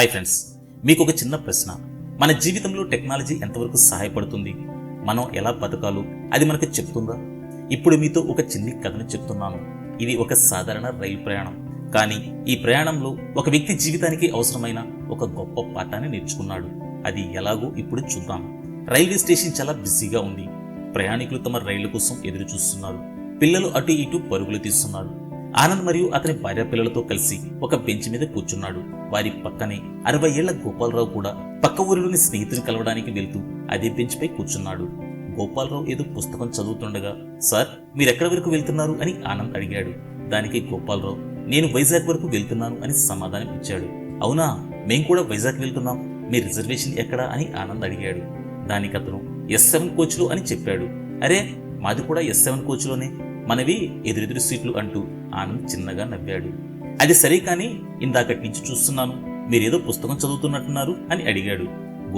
Hi friends మీకు ఒక చిన్న ప్రశ్న. మన జీవితంలో టెక్నాలజీ ఎంతవరకు సహాయపడుతుంది? మనం ఎలా బతకాలో? అది మనకు చెప్తుందా ఇప్పుడు మీతో ఒక చిన్ని కథను చెప్తున్నాను. ఇది ఒక సాధారణ రైలు ప్రయాణం. కానీ ఈ ప్రయాణంలో ఒక వ్యక్తి జీవితానికి అవసరమైన ఒక గొప్ప పాఠాన్ని నేర్చుకున్నాడు. అది ఎలాగో ఇప్పుడు చూద్దాం. రైల్వే స్టేషన్ చాలా బిజీగా ఉంది. ప్రయాణికులు తమ రైళ్ళ కోసం ఎదురు చూస్తున్నారు పిల్లలు అటు ఇటు పరుగులు తీస్తున్నారు. ఆనంద్ మరియు అతని భార్య పిల్లలతో కలిసి ఒక బెంచ్ మీద కూర్చున్నాడు. వారి పక్కనే అరవై ఏళ్ళ గోపాలరావు కూడా పక్క ఊరిలోని స్నేహితుని కలవడానికి వెళ్తూ అదే బెంచ్ పై కూర్చున్నాడు. గోపాలరావు ఏదో పుస్తకం చదువుతుండగా సార్ మీరెక్కడి వరకు వెళ్తున్నారు? అని ఆనంద్ అడిగాడు. దానికి గోపాలరావు నేను వైజాగ్ వరకు వెళ్తున్నాను అని సమాధానం ఇచ్చాడు. అవునా? మేం కూడా వైజాగ్ వెళ్తున్నాం. మీ రిజర్వేషన్ ఎక్కడా? అని ఆనంద్ అడిగాడు. దానికి అతను ఎస్ సెవెన్ కోచ్లో అని చెప్పాడు. అరే మాది కూడా ఎస్ సెవెన్ కోచ్లోనే. మనవి ఎదురెదురు సీట్లు అంటూ ఆనంద్ చిన్నగా నవ్వాడు. అది సరే కానీ ఇందాకటి నుంచి చూస్తున్నాను. మీరేదో పుస్తకం చదువుతున్నట్టున్నారు అని అడిగాడు.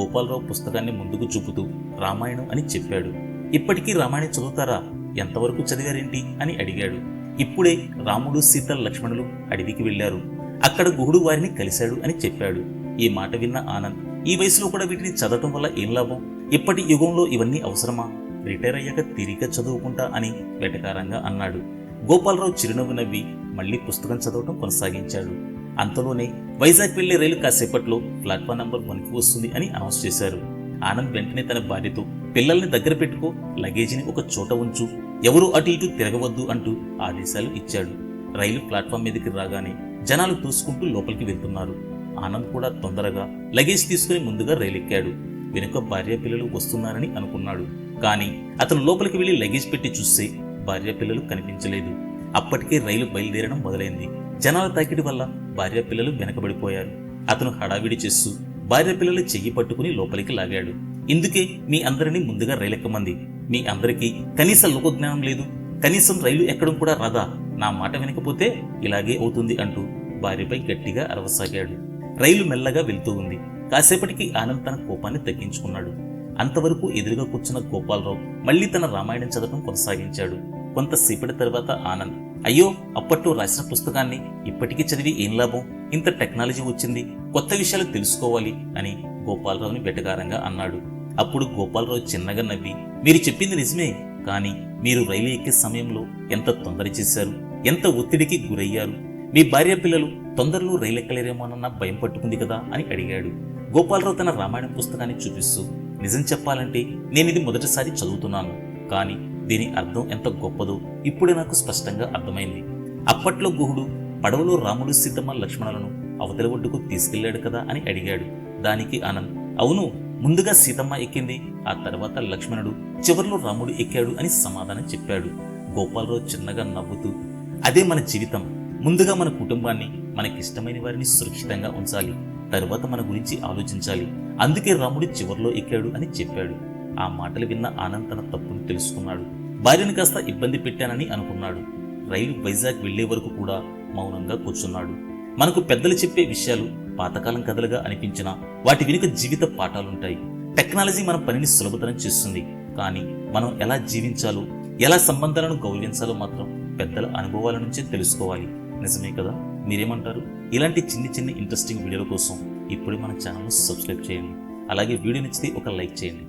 గోపాలరావు పుస్తకాన్ని ముందుకు చూపుతూ రామాయణం అని చెప్పాడు. ఇప్పటికీ రామాయణం చదువుతారా? ఎంతవరకు చదివారేంటి? అని అడిగాడు. ఇప్పుడే రాముడు సీత లక్ష్మణులు అడవికి వెళ్ళారు అక్కడ గుహుడు వారిని కలిశాడు అని చెప్పాడు. ఈ మాట విన్న ఆనంద్ ఈ వయసులో కూడా వీటిని చదవటం వల్ల ఏం లాభం? ఇప్పటి యుగంలో ఇవన్నీ అవసరమా? రిటైర్ అయ్యాక తిరిగి చదువుకుంటా అని వెటకారంగా అన్నాడు. గోపాలరావు చిరునవ్వు నవ్వి మళ్ళీ పుస్తకం చదవటం కొనసాగించాడు. అంతలోనే వైజాగ్ వెళ్ళే రైలు కాసేపట్లో ప్లాట్ఫామ్ నంబర్ వన్కి వస్తుంది అని అనౌన్స్ చేశారు. ఆనంద్ వెంటనే తన భార్యతో పిల్లల్ని దగ్గర పెట్టుకో లగేజీని ఒక చోట ఉంచు ఎవరు అటు ఇటు తిరగవద్దు అంటూ ఆదేశాలు ఇచ్చాడు. రైలు ప్లాట్ఫామ్ మీదకి రాగానే జనాలు తోసుకుంటూ లోపలికి వెళ్తున్నారు. ఆనంద్ కూడా తొందరగా లగేజ్ తీసుకుని ముందుగా రైలు ఎక్కాడు వెనుక భార్య పిల్లలు వస్తున్నారని అనుకున్నాడు. కానీ అతను లోపలికి వెళ్ళి లగేజ్ పెట్టి చూస్తే భార్య పిల్లలు కనిపించలేదు. అప్పటికే రైలు బయలుదేరడం మొదలైంది. జనాల తాకిడి వల్ల భార్య పిల్లలు వెనకబడిపోయారు. అతను హడావిడి చేస్తూ భార్య పిల్లలు చెయ్యి పట్టుకుని లోపలికి లాగాడు. ఇందుకే మీ అందరినీ ముందుగా రైలెక్కమంది. మీ అందరికీ కనీస లోకజ్ఞానం లేదు. కనీసం రైలు ఎక్కడం కూడా రాదా? నా మాట వినకపోతే ఇలాగే అవుతుంది అంటూ భార్యపై గట్టిగా అరవసాగాడు. రైలు మెల్లగా వెళ్తూ ఉంది. కాసేపటికి ఆనంద్ తన కోపాన్ని తగ్గించుకున్నాడు. అంతవరకు ఎదురుగా కూర్చున్న గోపాలరావు మళ్ళీ తన రామాయణం చదవడం కొనసాగించాడు. కొంతసేపటి తర్వాత ఆనంద్ అయ్యో అప్పట్లో రాసిన పుస్తకాన్ని ఇప్పటికీ చదివి ఏం లాభం? ఇంత టెక్నాలజీ వచ్చింది కొత్త విషయాలు తెలుసుకోవాలి అని గోపాలరావుని వెటకారంగా అన్నాడు. అప్పుడు గోపాలరావు చిన్నగా నవ్వి మీరు చెప్పింది నిజమే కానీ మీరు రైలు ఎక్కే సమయంలో ఎంత తొందర చేశారు? ఎంత ఒత్తిడికి గురయ్యారు? మీ భార్య పిల్లలు తొందరలో రైలు ఎక్కలేరేమోనన్న భయం పట్టుకుంది కదా అని అడిగాడు. గోపాలరావు తన రామాయణం పుస్తకాన్ని చూపిస్తూ నిజం చెప్పాలంటే నేను ఇది మొదటిసారి చదువుతున్నాను. కానీ దీని అర్థం ఎంత గొప్పదో ఇప్పుడే నాకు స్పష్టంగా అర్థమైంది. అప్పట్లో గుహుడు పడవలో రాముడు సీతమ్మ లక్ష్మణులను అవతలి ఒడ్డుకు తీసుకెళ్ళాడు కదా అని అడిగాడు. దానికి ఆనంద్ అవును ముందుగా సీతమ్మ ఎక్కింది ఆ తర్వాత లక్ష్మణుడు చివరిలో రాముడు ఎక్కాడు అని సమాధానం చెప్పాడు. గోపాలరావు చిన్నగా నవ్వుతూ అదే మన జీవితం. ముందుగా మన కుటుంబాన్ని మనకిష్టమైన వారిని సురక్షితంగా ఉంచాలి. తరువాత మన గురించి ఆలోచించాలి. అందుకే రాముడు చివరిలో ఎక్కాడు అని చెప్పాడు. ఆ మాటలు విన్న ఆనంద్ తన తప్పును తెలుసుకున్నాడు. భార్యను కాస్త ఇబ్బంది పెట్టానని అనుకున్నాడు. రైలు వైజాగ్ వెళ్ళే వరకు కూడా మౌనంగా కూర్చున్నాడు. మనకు పెద్దలు చెప్పే విషయాలు పాతకాలం కథలుగా అనిపించినా వాటి వెనుక జీవిత పాఠాలుంటాయి. టెక్నాలజీ మన పనిని సులభతరం చేస్తుంది. కానీ మనం ఎలా జీవించాలో ఎలా సంబంధాలను గౌరవించాలో మాత్రం పెద్దల అనుభవాల నుంచే తెలుసుకోవాలి. నిజమే కదా? మీరేమంటారు? ఇలాంటి చిన్ని చిన్ని ఇంట్రెస్టింగ్ వీడియోల కోసం ఇప్పుడే మన ఛానల్ను సబ్స్క్రైబ్ చేయండి. అలాగే వీడియో నచ్చితే ఒక లైక్ చేయండి.